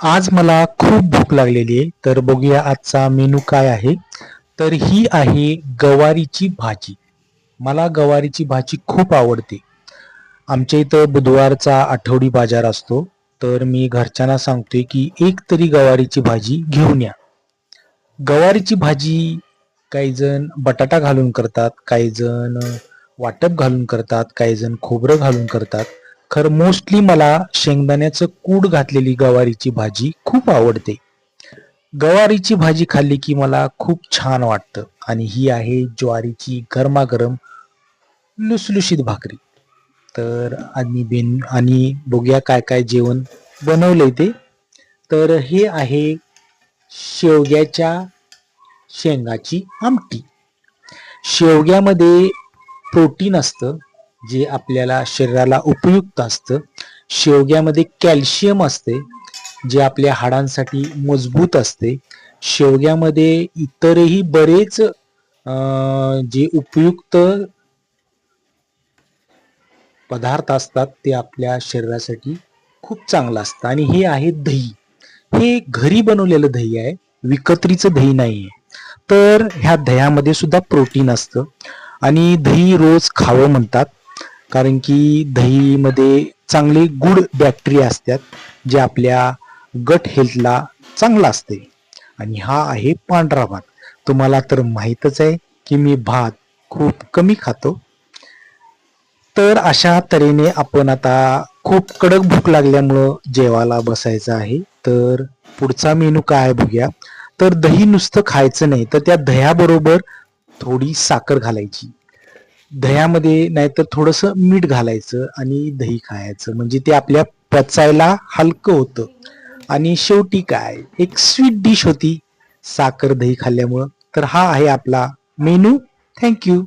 आज मला खूप भूक लागलेली आहे. तर बघूया आजचा मेनू काय आहे. तर ही आहे गवारीची भाजी. मला गवारीची भाजी खूप आवडते. आमच्या इथं बुधवारचा आठवडी बाजार असतो. तर मी घरच्यांना सांगतोय की एक तरी गवारीची भाजी घेऊन या. गवारीची भाजी काही जण बटाटा घालून करतात काही जण वाटप घालून करतात काही जण खोबरं घालून करतात. खरं मोस्टली मला शेंगदाण्याचं कूड घातलेली गवारीची भाजी खूप आवडते. गवारीची भाजी खाल्ली की मला खूप छान वाटतं आणि ही आहे ज्वारीची गरमागरम लुसलुशीत भाकरी. तर आणि बेन आणि बघूया काय काय जेवण बनवलंय ते. तर हे आहे शेवग्याच्या शेंगाची आमटी. शेवग्यामध्ये प्रोटीन असतं. जे आपल्याला शरीराला उपयुक्त असतं शेवग्यामध्ये कॅल्शियम असते जे आपल्या हाडांसाठी मजबूत असते. शेवग्यामध्ये इतरही बरेच अं, जे उपयुक्त पदार्थ असतात ते आपल्या शरीरासाठी खूप चांगलं असतं. आणि हे आहे दही. हे घरी बनवलेलं दही आहे. विकत्रीचं दही नाही आहे तर ह्या दह्यामध्ये सुद्धा प्रोटीन असतं. आणि दही रोज खावं म्हणतात. कारण की दहीमध्ये चांगले गुड बॅक्टेरिया असतात जे आपल्या गट हेल्थला चांगला असते. आणि हा आहे पांढरा भात. तुम्हाला तर माहीतच आहे की मी भात खूप कमी खातो. तर अशा तऱ्हेने आपण आता खूप कडक भूक लागल्यामुळं जेवायला बसायचं आहे. तर पुढचा मेनू काय आहे बघूया. तर दही नुसतं खायचं नाही तर त्या दह्याबरोबर थोडी साखर घालायची. दह्यामध्ये नाहीतर थोडंसं मीठ घालायचं आणि दही खायचं. म्हणजे ते आपल्या पचायला हलकं होतं. आणि शेवटी काय? एक स्वीट डिश होती साखर दही खाल्ल्यामुळं. तर हा आहे आपला मेनू. थँक्यू